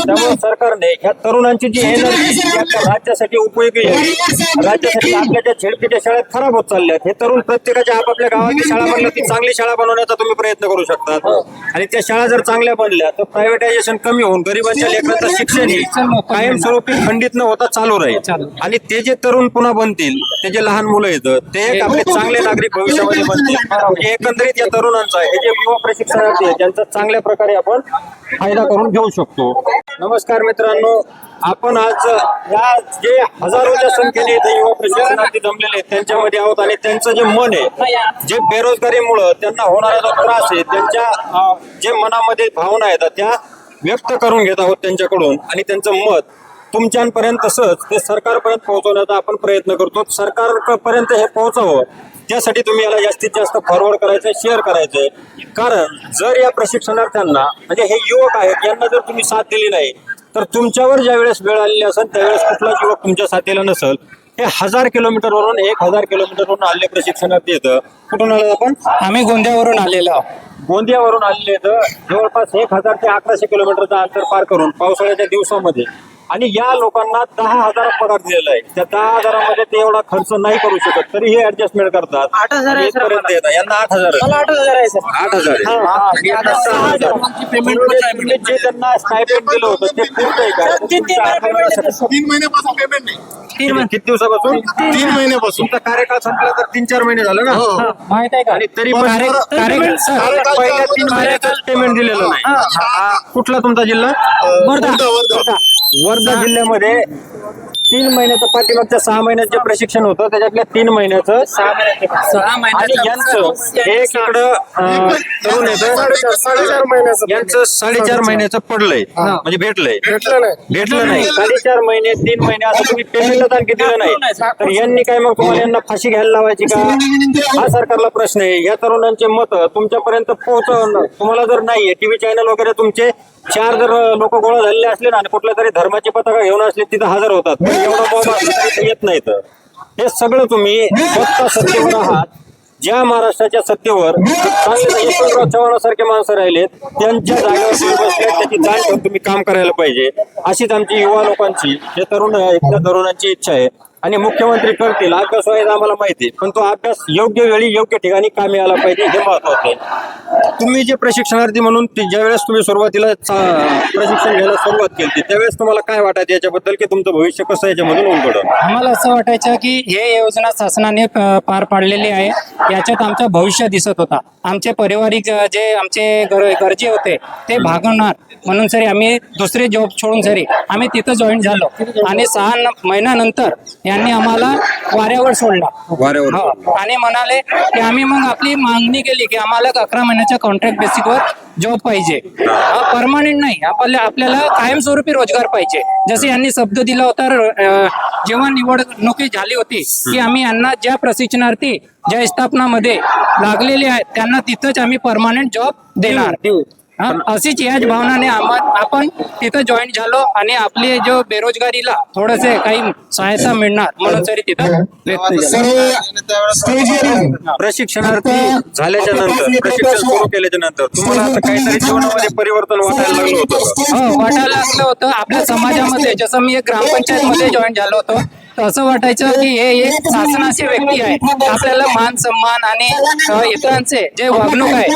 त्यामुळे सरकारने ह्या तरुणांची जी एनर्जी राज्यासाठी उपयोगी आहे. राज्यासाठी आपल्या ज्या झेडपीच्या शाळेत खराब होत चालल्यात हे तरुण प्रत्येकाच्या आपापल्या गावाची शाळा बनल्या ती चांगली शाळा बनवण्याचा तुम्ही प्रयत्न करू शकतात. आणि त्या शाळा जर चांगल्या बनल्या तर प्रायव्हेटायझेशन कमी होऊन गरिबांच्या लेकरांचं शिक्षण हे कायमस्वरूपी खंडित न होता चालू राहील. आणि ते जे तरुण पुन्हा बनतील ते जे लहान मुलं येतं ते एक आपले चांगले नागरिक भविष्यामध्ये बनतील. एकंदरीत या तरुणांचा हे जे युवा प्रशिक्षणार्थी त्यांचा चांगल्या प्रकारे आपण फायदा करून घेऊ शकतो. नमस्कार मित्रांनो आपण आज या जे हजारोच्या संख्येने इथे युवा प्रशिक्षणार्थी जमलेले आहेत त्यांच्यामध्ये आहोत आणि त्यांचं जे मन आहे जे बेरोजगारीमुळं त्यांना होणारा जो त्रास आहे त्यांच्या जे मनामध्ये भावना आहेत त्या व्यक्त करून घेत आहोत त्यांच्याकडून आणि त्यांचं मत तुमच्यापर्यंत तसंच ते सरकारपर्यंत पोहोचवण्याचा आपण प्रयत्न करतो. सरकारपर्यंत हे पोहोचावं त्यासाठी तुम्ही याला जास्तीत जास्त फॉरवर्ड करायचंय शेअर करायचंय. कारण जर या प्रशिक्षणार्थ्यांना म्हणजे हे युवक आहेत यांना जर तुम्ही साथ दिली नाही तर तुमच्यावर ज्या वेळेस वेळ आलेली असेल त्यावेळेस कुठलाच युवक तुमच्या साथीला नसेल. हे हजार किलोमीटरवरून एक हजार किलोमीटरवरून आलेले प्रशिक्षणार्थी येतं. कुठून आलं आपण? आम्ही गोंदियावरून आलेलो आहोत. गोंदियावरून आलेले तर जवळपास एक हजार ते अकराशे किलोमीटरचं अंतर पार करून पावसाळ्याच्या दिवसामध्ये आणि या लोकांना दहा हजार पगार दिलेला आहे. त्या दहा हजारामध्ये ते एवढा खर्च नाही करू शकत तरी हे ऍडजस्टमेंट करतात. आठ हजार आहे आणि सर इथपर्यंत येतात यांना आठ हजार आहे. मला आठ हजार आहे सर. आठ हजार आहे. पेमेंट म्हणजे जे त्यांना स्टायपेंड दिलं होतं ते पूर्ण आहे का? तीन- तीन महिने पेमेंट आहे सर. तीन महिन्यापासून पेमेंट नाही. तीन महिने. किती दिवसापासून? तीन महिन्यापासून. तुमचा कार्यकाळ संपला तर तीन चार महिने झालं ना? हो. हा, माहीत आहे का? आणि तरी पण कार्य- कार्य- सर, कार्यकाळ- पहिल्या तीन महिन्याचं पेमेंट दिलेलं नाही. हा, कुठला तुमचा जिल्हा? वर्धा. वर्धा. वर्धा. वर्धा जिल्ह्यामध्ये तीन महिन्याचं पाठीमागच्या सहा महिन्याचं जे प्रशिक्षण होतं त्याच्यातल्या तीन महिन्याचं सहा आणि महिन्याचा यांचं एक इकडं अं, तरुण येतं साडेचार महिन्याचं यांचं साडेचार महिन्याचं पडलंय. म्हणजे भेटलंय. भेटलं नाही. भेटलं नाही. साडेचार महिने तीन महिने असं तुम्ही पेमेंटच आणखी दिलं नाही. तर यांनी काय मग तुम्हाला यांना फाशी घ्यायला लावायची का? हा सरकारला प्रश्न आहे. या तरुणांचे मत तुमच्यापर्यंत पोहोचवणं तुम्हाला जर नाहीये टीव्ही चॅनल वगैरे तुमचे चार जर लोक गोळा झालेले असले ना आणि कुठल्या तरी धर्माची पताका घेऊन असले तिथं हजर होतात. पण एवढं बॉम्ब असलं तरी ते येत नाहीत. हे सगळं तुम्ही स्वतः सत्तेवर आहात. ज्या महाराष्ट्राच्या सत्तेवर चांगले यशवंतराव चव्हाणासारखे माणसं राहिलेत त्यांच्या जागेवर तुम्ही बसले त्याची जाण ठेवून तुम्ही काम करायला पाहिजे. अशीच आमची युवा लोकांची जे तरुण त्या तरुणांची इच्छा आहे. आणि मुख्यमंत्री करतील अभ्यास व्हायचा आम्हाला माहिती पण तो अभ्यास योग्य वेळी योग्य ठिकाणी कामी आला पाहिजे हे महत्वाचं आहे. तुम्ही जे प्रशिक्षणार्थी म्हणून ज्यावेळेस तुम्ही सुरुवातीला प्रशिक्षण घ्यायला सुरुवात केली त्यावेळेस तुम्हाला काय वाटायचं याच्याबद्दल की तुमचं भविष्य कसं याच्यामधून उलगडं आम्हाला असं वाटायचं की हे योजना शासनाने पार पाडलेली आहे. याच्यात आमचं भविष्य दिसत होता. आमचे पारिवारिक जे आमचे गरजे होते ते भागवणार. म्हणून सरी आम्ही दुसरे जॉब सोडून सरी आम्ही तिथं जॉईन झालो. आणि सहा महिन्यानंतर यांनी आम्हाला वाऱ्यावर सोडला. वाऱ्यावर. हो. आणि म्हणाले की आम्ही मग आपली मागणी केली की आम्हाला अकरा महिन्याच्या कॉन्ट्रॅक्ट बेसिकवर जॉब पाहिजे. परमानंट नाही. आपल्याला आपल्याला कायमस्वरूपी रोजगार पाहिजे. जसे यांनी शब्द दिला होता अं, जेव्हा निवडणुकी झाली होती की आम्ही यांना ज्या प्रशिक्षणार्थी ज्या स्थापनामध्ये लागलेले आहेत त्यांना तिथंच आम्ही परमानंट जॉब देणार. अशीच याच भावनाने आम्हा- आपण तिथं जॉईन झालो आणि आपली जो बेरोजगारीला थोडसे काही सहायता मिळणार म्हणून तरी तिथं प्रशिक्षणार्थी झाल्याच्यानंतर प्रशिक्षण सुरू केल्याच्यानंतर तुम्हाला काहीतरी जीवनामध्ये परिवर्तन वाटायला लागलं होतं. हो वाटायला लागलं होतं. आपल्या समाजामध्ये जसं मी एक ग्रामपंचायत मध्ये जॉईन झालो होतो असं वाटायचं की हे एक शासनाचे व्यक्ती आहे. आपल्याला मान सन्मान आणि इतरांचे जे वागणूक आहे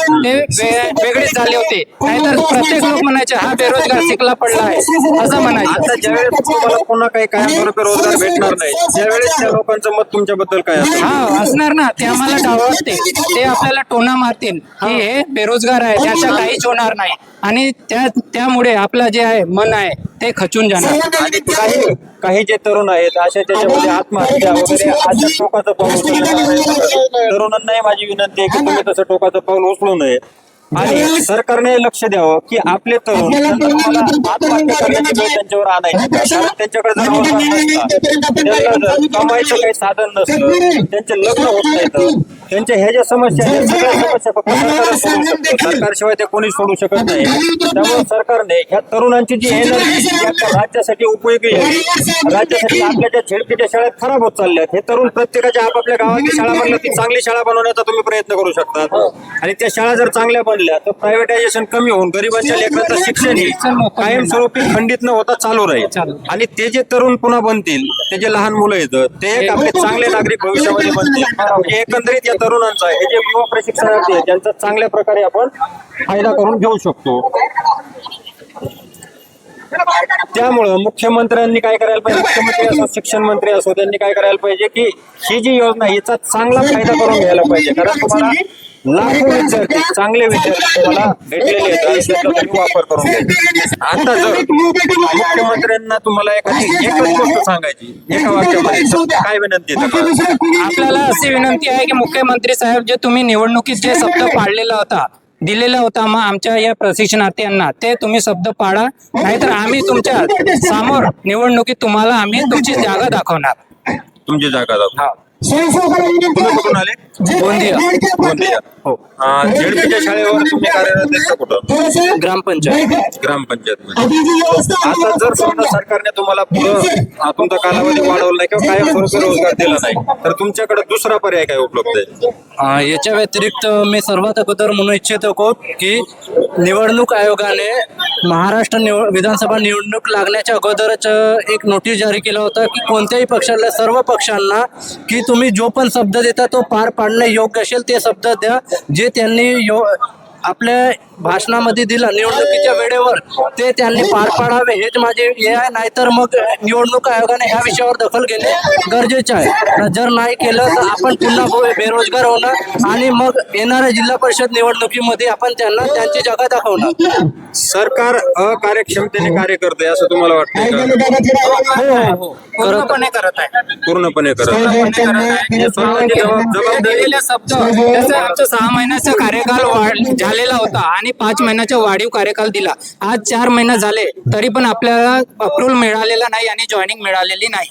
ते वेगळेच झाले होते. नाहीतर प्रत्येक लोक म्हणायचे हा बेरोजगार शिकला पडला आहे. असं म्हणायचं. आता ज्यावेळेस तुम्हाला पुन्हा काही कायमस्वरूपी रोजगार भेटणार नाही त्यावेळेस त्या लोकांचं मत तुमच्याबद्दल काय हा असणार ना. ते आम्हाला डावळते ते आपल्याला टोना मारतील की हे बेरोजगार आहे त्याचं काहीच होणार नाही. आणि त्या त्यामुळे आपलं जे आहे मन आहे ते खचून जाणार. आणि काही काही जे तरुण आहेत अशा त्याच्यामध्ये आत्महत्या वगैरे अशा टोकाचं पाऊल करतात. तरुणांनाही माझी विनंती आहे की तुम्ही तसं टोकाचं पाऊल उचलू नये. आणि सरकारने लक्ष द्यावं की आपले तरुण आत्महत्या करण्याची वेळ त्यांच्यावर आणायची. कारण त्यांच्याकडे जर नसला त्यांना जर कमाईचं काही साधन नसलं त्यांचे लग्न होत नाहीत. त्यांच्या ह्या ज्या समस्या आहेत, त्या सगळ्या समस्या फक्त सरकारच सोडू शकतं सरकारशिवाय ते कोणी सोडू शकत नाही. त्यामुळे सरकारने ह्या तरुणांची जी एनर्जी राज्यासाठी उपयोगी आहे. राज्यासाठी आपल्या ज्या झेडपीच्या शाळेत खराब होत चालल्यात हे तरुण प्रत्येकाच्या आपापल्या गावाची शाळा बनल्या ती चांगली शाळा बनवण्याचा तुम्ही प्रयत्न करू शकता. आणि त्या शाळा जर चांगल्या बनल्या तर प्रायव्हेटायझेशन कमी होऊन गरिबांच्या लेकरांचं शिक्षण हे कायमस्वरूपी खंडित न होता चालू राहील. आणि ते जे तरुण पुन्हा बनतील ते जे लहान मुलं येतं ते एक आपले चांगले नागरिक भविष्यामध्ये बनतील. म्हणजे एकंदरीत या तरुणांचा हे जे युवा प्रशिक्षणार्थी आहे त्यांचा चांगल्या प्रकारे आपण फायदा करून घेऊ शकतो. त्यामुळं मुख्यमंत्र्यांनी काय करायला पाहिजे? मुख्यमंत्री असो शिक्षण मंत्री असो त्यांनी काय करायला पाहिजे की ही जी योजना याचा चांगला फायदा करून घ्यायला पाहिजे. कारण तुम्हाला लाखो विद्यार्थी चांगले विद्यार्थी तुम्हाला भेटलेले आहेत आणि त्याचा तुम्ही वापर करून घ्यायचा आता जर मुख्यमंत्र्यांना तुम्हाला एखादी एकच गोष्ट सांगायची एका वाक्यामध्ये तर काय विनंती आहे आपल्याला अशी विनंती आहे की मुख्यमंत्री साहेब जे तुम्ही निवडणुकीत जे शब्द पाळलेला होता दिलेला होता मग आमच्या या प्रशिक्षणार्थ्यांना ते तुम्ही शब्द पाळा नाहीतर आम्ही तुमच्यासमोर निवडणुकीत तुम्हाला आम्ही तुमची जागा दाखवणार. तुमची जागा दाखवा हा. तुम्ही कुठून आले? गोंदिया. गोंदिया. हो. झेडपीच्या शाळेवर तुम्ही कार्यरत आहेत का कुठं? ग्रामपंचायत. ग्रामपंचायत मध्ये आता जर समजा सरकारने तुम्हाला पुढं तुमचा कालावधी वाढवला नाही किंवा कायमस्वरूपी रोजगार दिला नाही तर तुमच्याकडे दुसरा पर्याय काय उपलब्ध आहे? अ, याच्या व्यतिरिक्त मी सर्वात अगोदर म्हणू इच्छितो को की निवडणूक आयोगाने महाराष्ट्र निव विधानसभा निवडणूक लागण्याच्या अगोदरच अ, एक नोटीस जारी केला होता की कोणत्याही पक्षाला सर्व पक्षांना की तुम्ही जो पण शब्द देता तो पार पाडणं योग्य असेल ते शब्द द्या. जे त्यांनी यो आपल्या भाषणामध्ये दिला निवडणुकीच्या वेळेवर ते त्यांनी पार पाडावे. हेच माझे हे आहे नाहीतर मग निवडणूक आयोगाने ह्या विषयावर दखल घेणे गरजेचे आहे. जर नाही केलं तर आपण पुन्हा बेरोजगार होणार आणि मग येणाऱ्या जिल्हा परिषद निवडणुकीमध्ये आपण त्यांना त्यांची जागा दाखवणार. सरकार अकार्यक्षमतेने कार्य करते असं तुम्हाला वाटतंय का? पूर्णपणे करत आहे. पूर्णपणे करत हे जबाबदारी शब्द आमचा सहा महिन्याचा कार्यकाल वाढ झालेला होता आणि पाच महिन्याचा वाढीव कार्यकाल दिला. आज चार महिने झाले तरी पण आपल्याला अप्रुव्हल मिळालेला नाही आणि जॉईनिंग मिळालेली नाही.